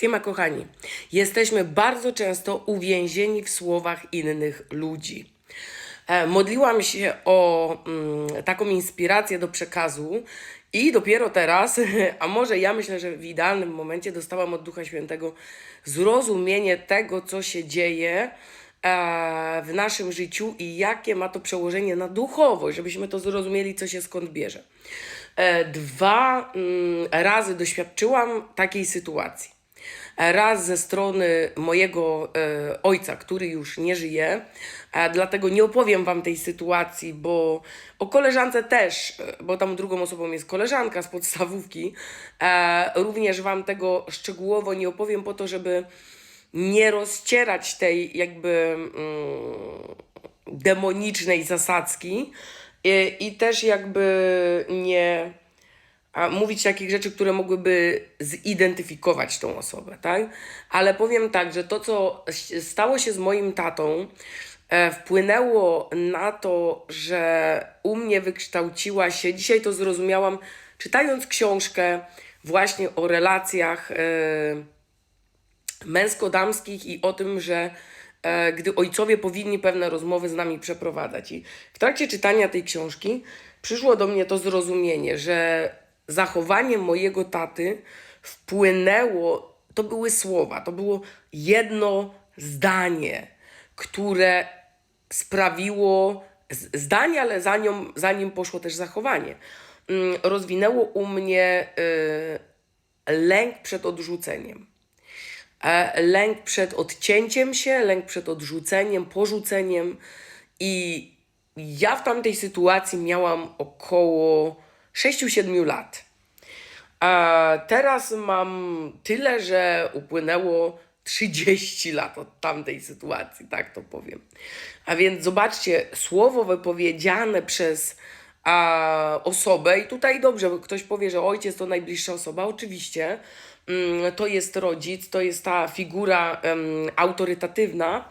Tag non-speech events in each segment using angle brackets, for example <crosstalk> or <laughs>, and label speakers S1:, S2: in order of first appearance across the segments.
S1: Siema kochani, jesteśmy bardzo często uwięzieni w słowach innych ludzi. E, Modliłam się o mm, taką inspirację do przekazu i dopiero teraz, <laughs> a może ja myślę, że w idealnym momencie dostałam od Ducha Świętego zrozumienie tego, co się dzieje e, w naszym życiu i jakie ma to przełożenie na duchowość, żebyśmy to zrozumieli, co się skąd bierze. E, Dwa mm, razy doświadczyłam takiej sytuacji. Raz ze strony mojego e, ojca, który już nie żyje, e, dlatego nie opowiem Wam tej sytuacji, bo o koleżance też, e, bo tam drugą osobą jest koleżanka z podstawówki, również Wam tego szczegółowo nie opowiem po to, żeby nie rozcierać tej jakby mm, demonicznej zasadzki. I, i też jakby nie a mówić takich rzeczy, które mogłyby zidentyfikować tą osobę, tak? Ale powiem tak, że to, co stało się z moim tatą, e, wpłynęło na to, że u mnie wykształciła się, dzisiaj to zrozumiałam, czytając książkę właśnie o relacjach e, męsko-damskich i o tym, że e, gdy ojcowie powinni pewne rozmowy z nami przeprowadzać. I w trakcie czytania tej książki przyszło do mnie to zrozumienie, że zachowanie mojego taty wpłynęło, to były słowa, to było jedno zdanie, które sprawiło, zdanie, ale za, nią, poszło też zachowanie, mm, rozwinęło u mnie y, lęk przed odrzuceniem. E, lęk przed odcięciem się, lęk przed odrzuceniem, porzuceniem. I ja w tamtej sytuacji miałam około 6-7 lat. A teraz mam tyle, że upłynęło 30 lat od tamtej sytuacji, tak to powiem. A więc zobaczcie, słowo wypowiedziane przez a, osobę, i tutaj dobrze, ktoś powie, że ojciec to najbliższa osoba, oczywiście, mm, to jest rodzic, to jest ta figura autorytatywna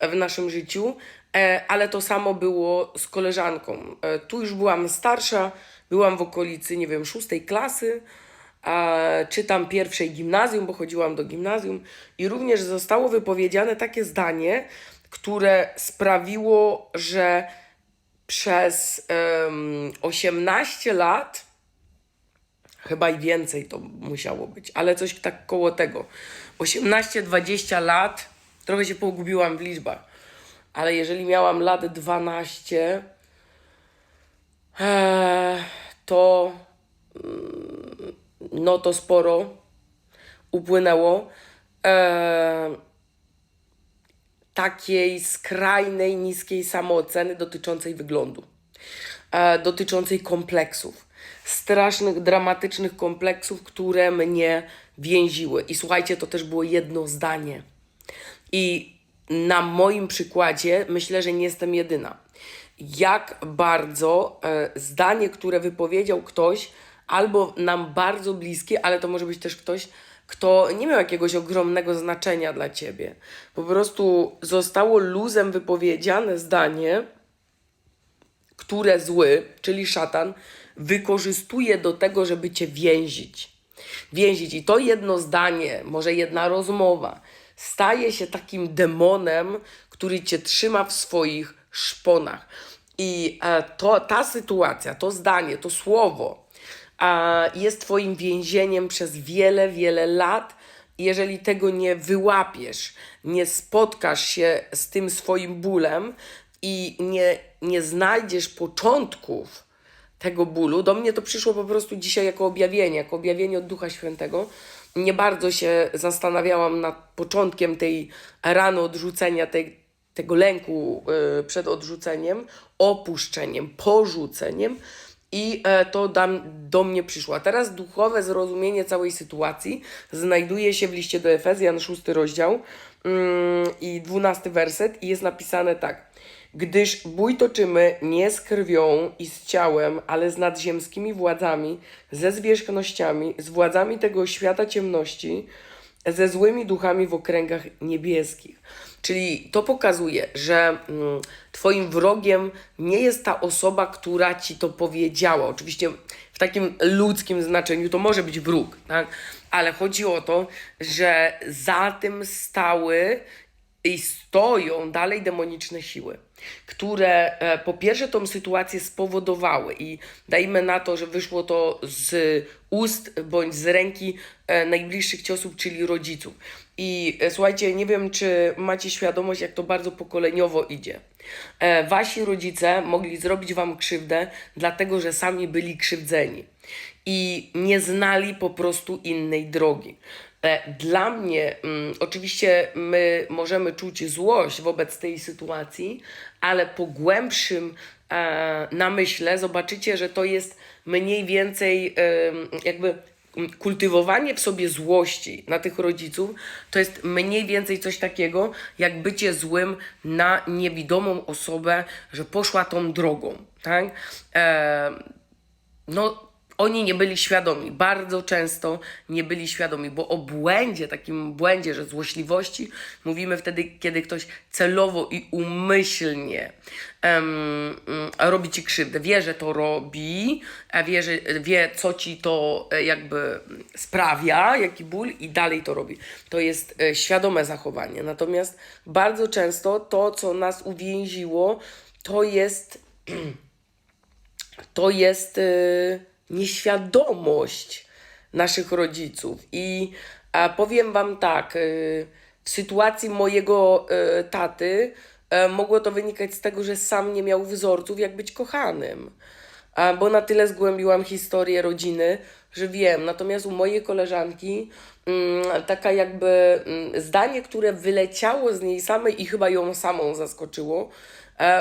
S1: w naszym życiu, e, ale to samo było z koleżanką. E, tu już byłam starsza, byłam w okolicy, nie wiem, szóstej klasy, a czytam pierwszej gimnazjum, bo chodziłam do gimnazjum i również zostało wypowiedziane takie zdanie, które sprawiło, że przez em, 18 lat, chyba i więcej to musiało być, ale coś tak koło tego, 18-20 lat, trochę się pogubiłam w liczbach, ale jeżeli miałam lat 12, Eee, to mm, no to sporo upłynęło eee, takiej skrajnej, niskiej samooceny dotyczącej wyglądu, e, dotyczącej kompleksów, strasznych, dramatycznych kompleksów, które mnie więziły. I słuchajcie, to też było jedno zdanie. I na moim przykładzie myślę, że nie jestem jedyna. Jak bardzo e, zdanie, które wypowiedział ktoś, albo nam bardzo bliskie, ale to może być też ktoś, kto nie miał jakiegoś ogromnego znaczenia dla ciebie. Po prostu zostało luzem wypowiedziane zdanie, które zły, czyli szatan, wykorzystuje do tego, żeby cię więzić. Więzić. I to jedno zdanie, może jedna rozmowa, staje się takim demonem, który cię trzyma w swoich szponach. I e, to, ta sytuacja, to zdanie, to słowo e, jest Twoim więzieniem przez wiele, wiele lat. Jeżeli tego nie wyłapiesz, nie spotkasz się z tym swoim bólem i nie, nie znajdziesz początków tego bólu, do mnie to przyszło po prostu dzisiaj jako objawienie, jako objawienie od Ducha Świętego. Nie bardzo się zastanawiałam nad początkiem tej rany odrzucenia, tej, tego lęku y, przed odrzuceniem, opuszczeniem, porzuceniem i e, to do mnie przyszło. A teraz duchowe zrozumienie całej sytuacji znajduje się w liście do Efezjan, szósty rozdział mm, i dwunasty werset i jest napisane tak. Gdyż bój toczymy nie z krwią i z ciałem, ale z nadziemskimi władzami, ze zwierzchnościami, z władzami tego świata ciemności, ze złymi duchami w okręgach niebieskich. Czyli to pokazuje, że mm, Twoim wrogiem nie jest ta osoba, która ci to powiedziała. Oczywiście w takim ludzkim znaczeniu to może być wróg, tak? ale chodzi o to, że za tym stały i stoją dalej demoniczne siły, które e, po pierwsze tą sytuację spowodowały i dajmy na to, że wyszło to z ust bądź z ręki e, najbliższych ciosów, czyli rodziców. I e, słuchajcie, nie wiem, czy macie świadomość, jak to bardzo pokoleniowo idzie. Wasi rodzice mogli zrobić wam krzywdę, dlatego że sami byli krzywdzeni i nie znali po prostu innej drogi. E, Dla mnie, mm, oczywiście, my możemy czuć złość wobec tej sytuacji, ale po głębszym e, namyśle zobaczycie, że to jest mniej więcej em, jakby kultywowanie w sobie złości na tych rodziców to jest mniej więcej coś takiego, jak bycie złym na niewidomą osobę, że poszła tą drogą, tak? E, no, oni nie byli świadomi, bardzo często nie byli świadomi, bo o błędzie, takim błędzie, że złośliwości mówimy wtedy, kiedy ktoś celowo i umyślnie mm, robi ci krzywdę. Wie, że to robi, wie, że, wie, co ci to e, jakby sprawia, jaki ból i dalej to robi. To jest e, świadome zachowanie. Natomiast bardzo często to, co nas uwięziło, to jest <clears throat> to jest y, nieświadomość naszych rodziców. I a powiem Wam tak, y, w sytuacji mojego y, taty y, mogło to wynikać z tego, że sam nie miał wzorców, jak być kochanym. Bo na tyle zgłębiłam historię rodziny, że wiem. Natomiast u mojej koleżanki mm, taka jakby mm, zdanie, które wyleciało z niej samej i chyba ją samą zaskoczyło,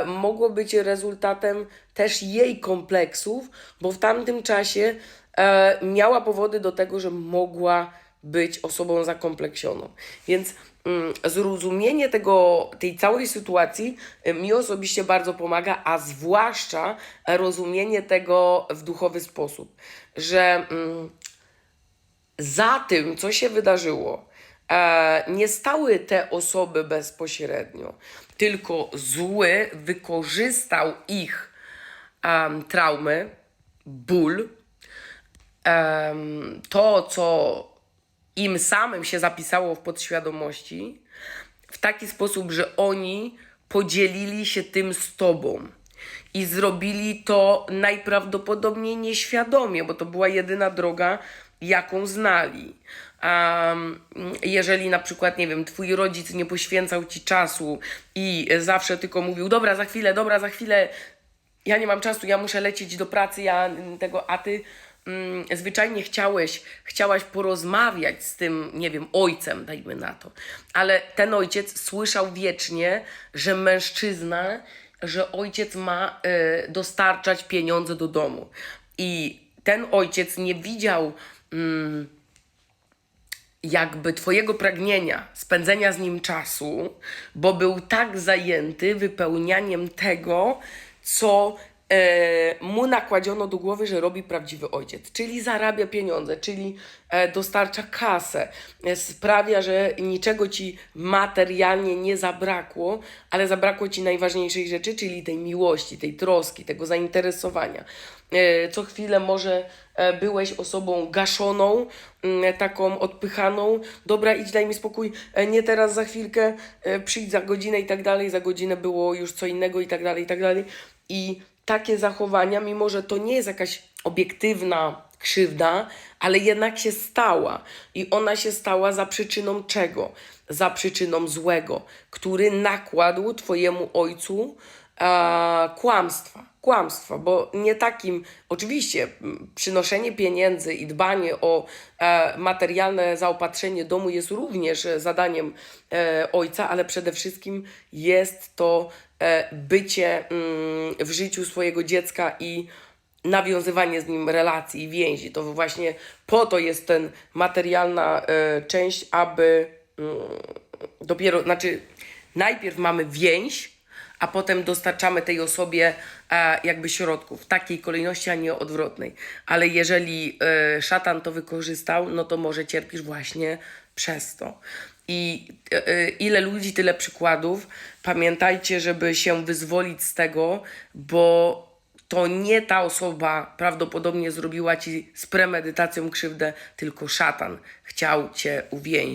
S1: mogło być rezultatem też jej kompleksów, bo w tamtym czasie e, miała powody do tego, że mogła być osobą zakompleksioną. Więc mm, zrozumienie tego, tej całej sytuacji y, mi osobiście bardzo pomaga, a zwłaszcza rozumienie tego w duchowy sposób, że mm, za tym, co się wydarzyło, e, nie stały te osoby bezpośrednio, tylko zły wykorzystał ich em, traumy, ból, em, to, co im samym się zapisało w podświadomości, w taki sposób, że oni podzielili się tym z tobą. I zrobili to najprawdopodobniej nieświadomie, bo to była jedyna droga, jaką znali. Um, jeżeli na przykład, nie wiem, twój rodzic nie poświęcał ci czasu i zawsze tylko mówił, dobra, za chwilę, dobra, za chwilę, ja nie mam czasu, ja muszę lecieć do pracy, ja tego, a ty mm, zwyczajnie chciałeś, chciałaś porozmawiać z tym, nie wiem, ojcem, dajmy na to. Ale ten ojciec słyszał wiecznie, że mężczyzna, że ojciec ma y, dostarczać pieniądze do domu. I ten ojciec nie widział mm, jakby Twojego pragnienia, spędzenia z nim czasu, bo był tak zajęty wypełnianiem tego, co mu nakładziono do głowy, że robi prawdziwy ojciec, czyli zarabia pieniądze, czyli e, dostarcza kasę, e, sprawia, że niczego ci materialnie nie zabrakło, ale zabrakło ci najważniejszej rzeczy, czyli tej miłości, tej troski, tego zainteresowania. E, co chwilę może e, byłeś osobą gaszoną, taką odpychaną, dobra, idź, daj mi spokój, e, nie teraz, za chwilkę, e, przyjdź za godzinę i tak dalej, za godzinę było już co innego i tak dalej, i tak dalej. I takie zachowania, mimo że to nie jest jakaś obiektywna krzywda, ale jednak się stała. I ona się stała za przyczyną czego? Za przyczyną złego, który nakładł Twojemu ojcu e, kłamstwa. Kłamstwa, bo nie takim, oczywiście, przynoszenie pieniędzy i dbanie o e, materialne zaopatrzenie domu jest również zadaniem e, ojca, ale przede wszystkim jest to e, bycie mm, w życiu swojego dziecka i nawiązywanie z nim relacji i więzi. To właśnie po to jest ten materialna e, część, aby mm, dopiero, znaczy najpierw mamy więź, a potem dostarczamy tej osobie e, jakby środków. W takiej kolejności, a nie odwrotnej. Ale jeżeli e, szatan to wykorzystał, no to może cierpisz właśnie przez to. I e, ile ludzi, tyle przykładów. Pamiętajcie, żeby się wyzwolić z tego, bo to nie ta osoba prawdopodobnie zrobiła ci z premedytacją krzywdę, tylko szatan chciał cię uwięzić.